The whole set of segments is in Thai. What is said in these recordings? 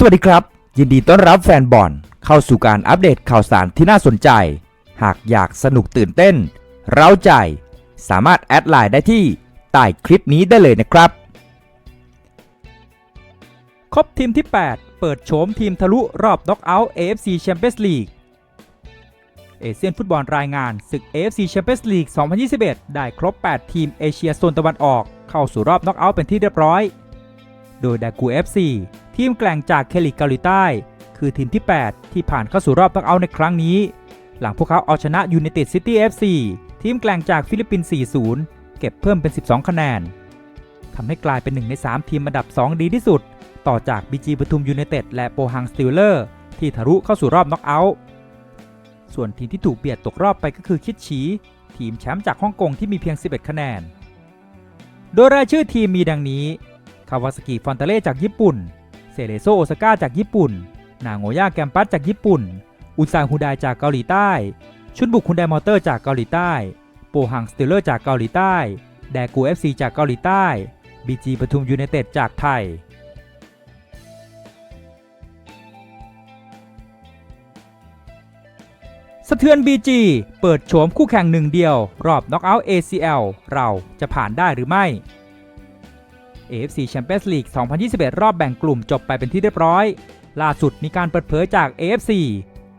สวัสดีครับ ยินดีต้อนรับแฟนบอลเข้าสู่การอัปเดตข่าวสารที่น่าสนใจ หากอยากสนุกตื่นเต้น เร้าใจ สามารถแอดไลน์ได้ที่ใต้คลิปนี้ได้เลยนะครับ ครบทีมที่ 8 เปิดโฉมทีมทะลุรอบน็อกเอาท์ AFC Champions League เอเชียนฟุตบอลรายงานศึก AFC Champions League 2021 ได้ครบ 8 ทีมเอเชียโซนตะวันออก เข้าสู่รอบน็อกเอาท์เป็นที่เรียบร้อย โดยดากู FC ทีมแกล่งจากเคลิกเกาหลีใต้ คือทีมที่ 8 ที่ผ่านเข้าสู่รอบน็อกเอาท์ในครั้งนี้ หลังพวกเขาเอาชนะ United City FC ทีมแกล่งจากฟิลิปปินส์4-0 เก็บเพิ่มเป็น 12 คะแนนทำให้กลายเป็น1ใน 3 ทีมอันดับ 2 ดีที่สุด ต่อจาก BG ปทุมยูไนเต็ดและโปฮังสติลเลอร์ที่ทะลุเข้าสู่รอบน็อกเอาท์ส่วนทีมที่ถูกเบียดตกรอบไปก็คือคิดฉี ทีมแชมป์จากฮ่องกงที่มีเพียง 11 คะแนน โดยรายชื่อทีมมีดังนี้ คาวาสกิฟอนเตเล่จากญี่ปุ่น เซเลโซโอซาก้าจากญี่ปุ่น นางโงย่าแกมปัสจากญี่ปุ่น อุซาฮูไดจากเกาหลีใต้ ชุนบุกคุนไดมอเตอร์จากเกาหลีใต้ โปฮังสติลเลอร์จากเกาหลีใต้ แดกูเอฟซีจากเกาหลีใต้บีจีปทุมยูไนเต็ดจากไทยสะเทือน BG เปิดโฉมคู่แข่งหนึ่งเดียว รอบน็อกเอาท์ ACL เราจะผ่านได้หรือไม่ AFC Champions League 2021 รอบแบ่งกลุ่มจบไปเป็นที่เรียบร้อย ล่าสุดมีการเปิดเผยจาก AFC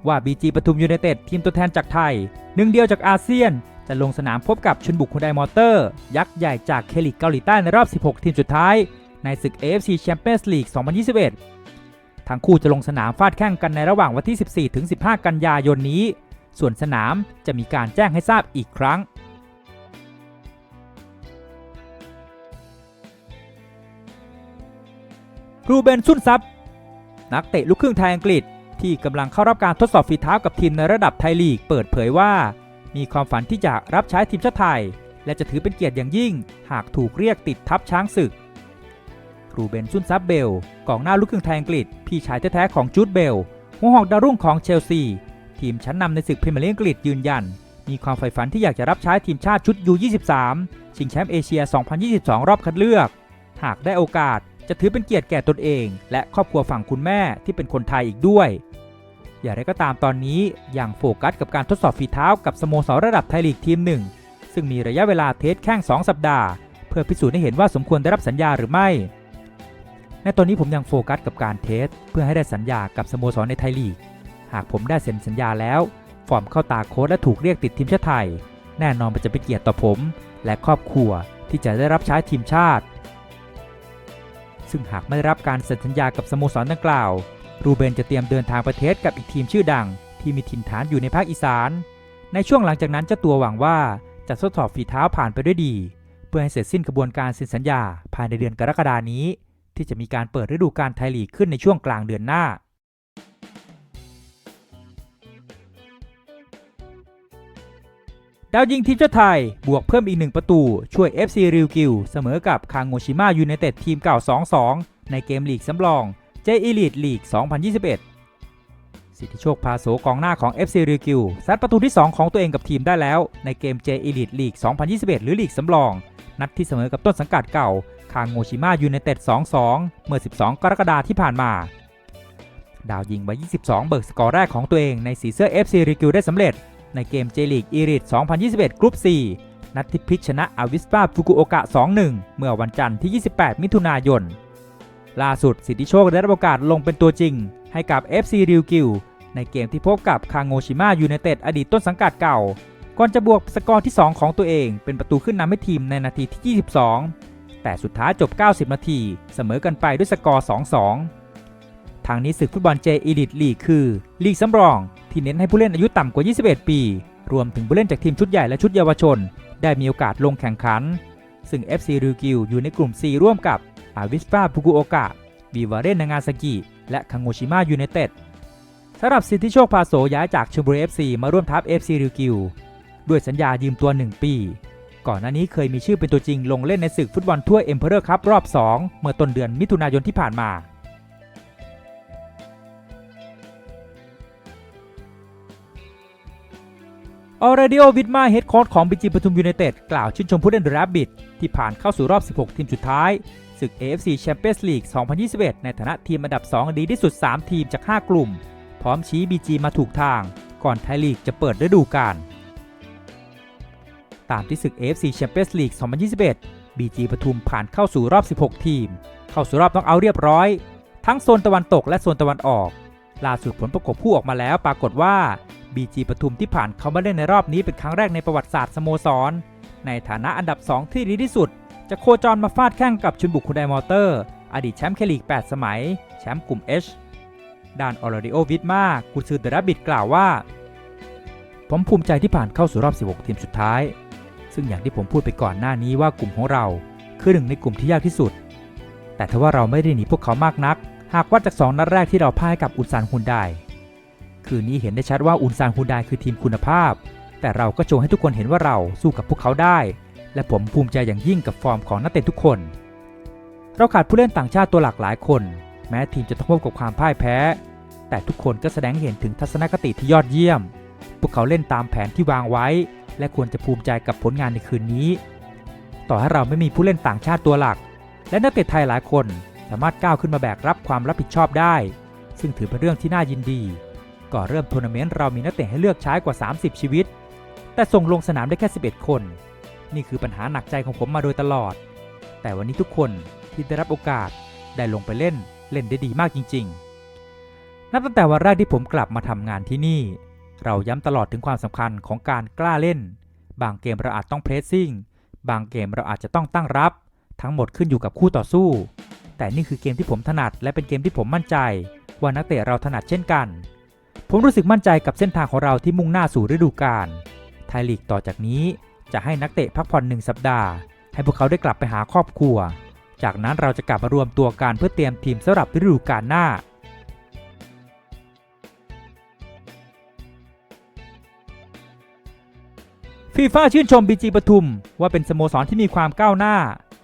ว่า BG ปทุมยูไนเต็ดทีมตัวแทนจากไทย หนึ่งเดียวจากอาเซียน จะลงสนามพบกับชุนบุกคุนไดมอเตอร์ ยักษ์ใหญ่จากเคลิกเกาหลีใต้ในรอบ 16 ทีมสุดท้าย ในศึก AFC Champions League 2021 ทั้งคู่จะลงสนามฟาดแข่งกันในระหว่างวันที่ 14-15 กันยายนนี้ ส่วนสนามจะมีการแจ้งให้ทราบอีกครั้ง รูเบนซุนซับนักเตะลูกครึ่งไทยอังกฤษ ที่กำลังเข้ารับการทดสอบฝีเท้ากับทีมในระดับไทยลีกเปิดเผยว่า มีความฝันที่จะรับใช้ทีมชาติไทย และจะถือเป็นเกียรติอย่างยิ่ง หากถูกเรียกติดทัพช้างศึก รูเบนซุนซับเบลกองหน้าลูกครึ่งไทยอังกฤษ พี่ชายแท้ๆของจูดเบลหัวหอกดาวรุ่งของเชลซี ทีมชั้นนำในศึกพรีเมียร์ลีกอังกฤษยืนยัน มีความใฝ่ฝันที่อยากจะรับใช้ทีมชาติชุด U23 ชิงแชมป์เอเชีย 2022 รอบคัดเลือก หากได้โอกาส จะถือเป็นเกียรติแก่ตนเอง และครอบครัวฝั่งคุณแม่ที่เป็นคนไทยอีกด้วย อย่างไรก็ตามตอนนี้ยังโฟกัสกับการทดสอบฝีเท้ากับสโมสรระดับไทยลีกทีมหนึ่งซึ่งมีระยะเวลาเทสแค่ง2 สัปดาห์ เพื่อพิสูจน์ให้เห็นว่าสมควรได้รับสัญญาหรือไม่ ในตอนนี้ผมยังโฟกัสกับการเทสเพื่อให้ได้สัญญากับสโมสรในไทยลีก หากผมได้เซ็นสัญญาแล้ว ฟอร์มเข้าตาโค้ชและถูกเรียกติดทีมชาติไทย แน่นอนมันจะเป็นเกียรติต่อผม และครอบครัวที่จะได้รับใช้ทีมชาติ ซึ่งหากไม่ได้รับการเซ็นสัญญากับสโมสรดังกล่าว รูเบนจะเตรียมเดินทางประเทศกับอีกทีมชื่อดัง ที่มีถิ่นฐานอยู่ในภาคอีสาน ในช่วงหลังจากนั้นเจ้าตัวหวังว่าจะทดสอบฝีเท้าผ่านไปด้วยดี เพื่อให้เสร็จสิ้นกระบวนการเซ็นสัญญาภายในเดือนกรกฎานี้ ที่จะมีการเปิดฤดูกาลไทยลีกขึ้นในช่วงกลางเดือนหน้า ดาวยิงทีมชาติไทย บวกเพิ่มอีกหนึ่งประตู ช่วย FC ริวกิวเสมอกับคางโงชิมะยูไนเต็ดทีมเก่า 2-2 ในเกมลีกสำรอง เจอีลีดลีก 2021 สิทธิโชคพาโสกองหน้าของ FC ริวกิวซัดประตูที่ 2 ของตัวเองกับทีมได้แล้วในเกมเจอีลีดลีก 2021 หรือลีกสำรอง นัดที่เสมอกับต้นสังกัดเก่าคางโงชิมะยูไนเต็ด 2-2 เมื่อ 12 กรกฎาคมที่ผ่านมาดาวยิงไว้22 เบิกสกอร์แรกของตัวเองในสีเสื้อ FC ริวกิวได้สำเร็จ ในเกมเจลีกอีริท2021 กรุ๊ป 4 นัดที่พลิกชนะอาวิสปาฟุกุโอกะ 2-1 เมื่อวันจันทร์ที่ 28 มิถุนายน ล่าสุดสิทธิโชคได้รับโอกาสลงเป็นตัวจริง ให้กับ FC ริวกิวในเกมที่พบกับคางโงชิมะยูไนเต็ดอดีตต้นสังกัดเก่า ก่อนจะบวกสกอร์ที่ 2 ของตัวเอง เป็นประตูขึ้นนำให้ทีมในนาทีที่ 22 แต่สุดท้ายจบ 90 นาที เสมอกันไปด้วยสกอร์ 2-2 ทางนี้ศึกฟุตบอลเจอีลิทลีกคือลีกสำรอง ที่เน้นให้ผู้เล่นอายุต่ำกว่า 21 ปี รวมถึงผู้เล่นจากทีมชุดใหญ่และชุดเยาวชน ได้มีโอกาสลงแข่งขัน ซึ่ง FC ริวกิวอยู่ในกลุ่ม4ร่วมกับอาวิสปาฟุกุโอกะวิวาเรนนางาซากิและคังโงชิมะยูไนเต็ดสำหรับสิทธิโชคพาโสย้ายจากชลบุรี FC มาร่วมทัพ FC ริวกิวด้วยสัญญายืมตัว 1 ปี ก่อนหน้านี้เคยมีชื่อเป็นตัวจริงลงเล่นในศึกฟุตบอลทั่วเอ็มเพอเรอร์คัพรอบ 2 เมื่อต้นเดือนมิถุนายนที่ผ่านมา ออร์เรดิโอวิดมาเฮดโค้ชของบีจีปทุมยูไนเต็ดกล่าวชื่นชมผู้เล่นแรบบิทที่ผ่านเข้าสู่รอบ 16 ทีมสุดท้ายศึก AFC Champions League 2021 ในฐานะทีมอันดับ 2 ดีที่สุด 3 ทีมจาก 5 กลุ่ม พร้อมชี้ BG มาถูกทาง ก่อนไทยลีกจะเปิดฤดูกาลตามที่ศึก AFC Champions League 2021 BG ปทุมผ่านเข้าสู่รอบ 16 ทีม เข้าสู่รอบต้องเอาท์เรียบร้อย ทั้งโซนตะวันตกและโซนตะวันออก ล่าสุดผลประกบผู้ออกมาแล้วปรากฏว่า BG ปทุมที่ผ่านเข้ามาเล่นในรอบนี้เป็นครั้งแรกในประวัติศาสตร์สโมสร ในฐานะอันดับ 2 ที่ดีที่สุด จะโคจรมาฟาดแข่งกับชุนบุกคุณไดมอเตอร์ อดีตแชมป์เคลีก 8 สมัย แชมป์กลุ่ม H ด้านออร์ดิโอวิทมากุซือเดอรับบิดกล่าวว่า ผมภูมิใจที่ผ่านเข้าสู่รอบ 16 ทีมสุดท้าย ซึ่งอย่างที่ผมพูดไปก่อนหน้านี้ว่ากลุ่มของเรา คือหนึ่งในกลุ่มที่ยากที่สุด แต่ทว่าเราไม่ได้หนีพวกเขามากนัก หากวัดจากสองนัดแรกที่เราพ่ายกับอุนซานฮุนได คืนนี้เห็นได้ชัดว่าอุนซานฮุนไดคือทีมคุณภาพ แต่เราก็โชว์ให้ทุกคนเห็นว่าเราสู้กับพวกเขาได้ และผมภูมิใจอย่างยิ่งกับฟอร์มของนักเตะทุกคน เราขาดผู้เล่นต่างชาติตัวหลากหลายคน แม้ทีมจะต้องพบกับความพ่ายแพ้ แต่ทุกคนก็แสดงเห็นถึงทัศนคติที่ยอดเยี่ยม พวกเขาเล่นตามแผนที่วางไว้ และควรจะภูมิใจกับผลงานในคืนนี้ ต่อให้เราไม่มีผู้เล่นต่างชาติตัวหลัก และนักเตะไทยหลายคนสามารถก้าวขึ้นมาแบกรับความรับผิดชอบได้ ซึ่งถือเป็นเรื่องที่น่ายินดี ก่อนเริ่มทัวร์นาเมนต์เรามีนักเตะให้เลือกใช้กว่า 30 ชีวิต แต่ส่งลงสนามได้แค่ 11 คน นี่คือปัญหาหนักใจของผมมาโดยตลอด แต่วันนี้ทุกคนที่ได้รับโอกาสได้ลงไปเล่นเล่นได้ดีมากจริง ๆ นับตั้งแต่วันแรกที่ผมกลับมาทำงานที่นี่ เราย้ำตลอดถึงความสำคัญของการกล้าเล่น บางเกมเราอาจต้องเพรสซิ่ง บางเกมเราอาจจะต้องตั้งรับ ทั้งหมดขึ้นอยู่กับคู่ต่อสู้ แต่นี่คือเกมที่ผมถนัดและเป็นเกมที่ผมมั่นใจ ว่านักเตะเราถนัดเช่นกัน ผมรู้สึกมั่นใจกับเส้นทางของเราที่มุ่งหน้าสู่ฤดูกาลไทยลีกต่อจากนี้จะให้นักเตะพักผ่อนหนึ่งสัปดาห์ ให้พวกเขาได้กลับไปหาครอบครัว จากนั้นเราจะกลับมารวมตัวกันเพื่อเตรียมทีมสำหรับฤดูกาลหน้าฟีฟ่าชื่นชม BG ปทุม ว่าเป็นสโมสรที่มีความก้าวหน้า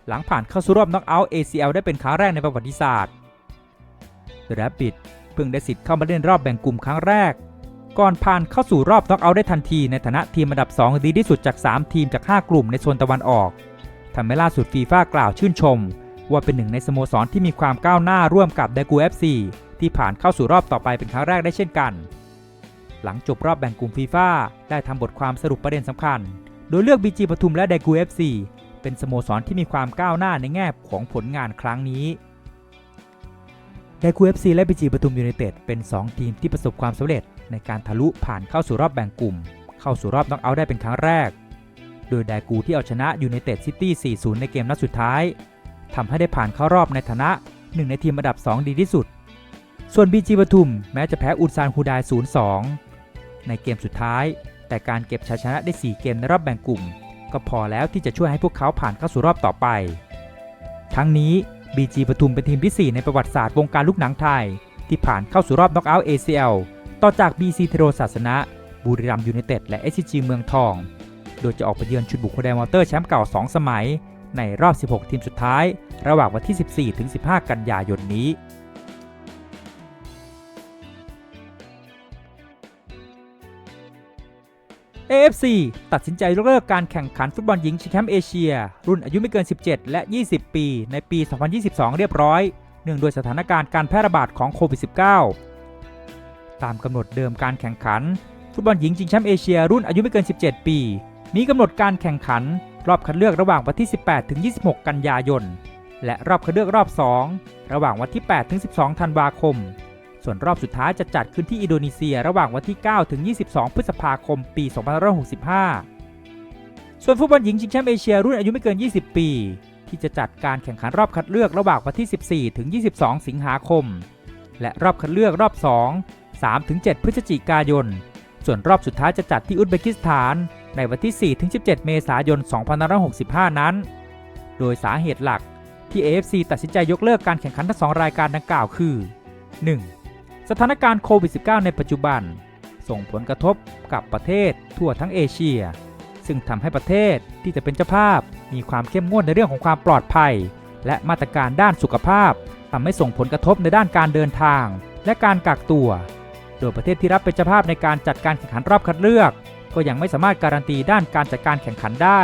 หลังผ่านเข้าสู่รอบน็อกเอาท์ ACL ได้เป็นครั้งแรกในประวัติศาสตร์ The Rapid เพิ่งได้สิทธิ์เข้ามาเล่นรอบแบ่งกลุ่มครั้งแรก ก่อนผ่านเข้าสู่รอบน็อกเอาท์ได้ทันทีในฐานะทีมอันดับ 2 ดีที่สุดจาก 3 ทีมจาก 5 กลุ่มในโซนตะวันออกทำให้ล่าสุดฟีฟ่ากล่าวชื่นชม ว่าเป็นหนึ่งในสโมสรที่มีความก้าวหน้าร่วมกับ d ดกู FC ที่ผ่านเข้าสู่รอบต่อไปเป็นครั้งแรกได้เช่นกัน หลังจบรอบแบ่งกลุ่มฟีฟ่าได้ทำบทความสรุปประเด็นสำคัญ โดยเลือก BG ปทุมและ d ดกู FC เป็นสโมสรที่มีความก้าวหน้าในแง่ของผลงานครั้งนี้ ไดคู FC และ BG ปทุมยูไนเต็ดเป็น 2 ทีมที่ประสบความสำเร็จในการทะลุผ่านเข้าสู่รอบแบ่งกลุ่ม เข้าสู่รอบน็อกเอาท์ได้เป็นครั้งแรก โดยไดกูที่เอาชนะยูไนเต็ดซิตี้ 4-0 ในเกมนัดสุดท้ายทำให้ได้ผ่านเข้ารอบในฐานะหนึ่งในทีมอันดับ 2 ดีที่สุด ส่วน BG ปทุมแม้จะแพ้อุลซานฮูได0-2 ในเกมสุดท้าย แต่การเก็บชัยชนะได้ 4 เกมในรอบแบ่งกลุ่ม ก็พอแล้วที่จะช่วยให้พวกเขาผ่านเข้าสู่รอบต่อไป ทั้งนี้ BG ปทุมเป็นทีมที่ 4 ในประวัติศาสตร์วงการลูกหนังไทย ที่ผ่านเข้าสู่รอบน็อกเอาท์ ACL ต่อจาก BC เทโรศาสนะ บุรีรัมยูไนเต็ดและ SCG เมืองทอง โดยจะออกไปเยือนชุดบุกโคแดงวอเตอร์แชมป์เก่า 2 สมัย ในรอบ 16 ทีมสุดท้าย ระหว่างวันที่ 14-15 กันยายนนี้ AFC ตัดสินใจยกเลิกการแข่งขันฟุตบอลหญิงชิงแชมป์เอเชีย รุ่นอายุไม่เกิน 17 และ 20 ปี ในปี 2022 เรียบร้อย เนื่องด้วยสถานการณ์การแพร่ระบาดของโควิด -19 ตามกำหนดเดิมการแข่งขัน ฟุตบอลหญิงชิงแชมป์เอเชีย รุ่นอายุไม่เกิน 17 ปี มีกำหนดการแข่งขัน รอบคัดเลือกระหว่างวันที่ 18 ถึง 26 กันยายน และรอบคัดเลือกรอบ 2 ระหว่างวันที่ 8 ถึง 12 ธันวาคม ส่วนรอบสุดท้ายจะจัดขึ้นที่อินโดนีเซียระหว่างวันที่ 9 ถึง 22 พฤษภาคม ปี 2565 ส่วนฟุตบอลหญิงชิงแชมป์เอเชียรุ่นอายุไม่เกิน 20 ปี ที่จะจัดการแข่งขันรอบคัดเลือกระหว่างวันที่ 14 ถึง 22 สิงหาคม และรอบคัดเลือกรอบ 2 3 ถึง 7 พฤศจิกายน ส่วนรอบสุดท้ายจะจัดที่อุซเบกิสถาน ในวันที่ 4 ถึง 17 เมษายน 2565 นั้น โดยสาเหตุหลักที่ AFC ตัดสินใจยกเลิกการแข่งขันทั้งสองรายการดังกล่าวคือ 1. สถานการณ์โควิด -19 ในปัจจุบัน ส่งผลกระทบกับประเทศทั่วทั้งเอเชีย ซึ่งทำให้ประเทศที่จะเป็นเจ้าภาพมีความเข้มงวดในเรื่องของความปลอดภัย และมาตรการด้านสุขภาพทำให้ส่งผลกระทบในด้านการเดินทาง และการกักตัว โดยประเทศที่รับเป็นเจ้าภาพในการจัดการแข่งขันรอบคัดเลือกกก็ยังไม่สามารถการันตีด้านการจัดการแข่งขันได้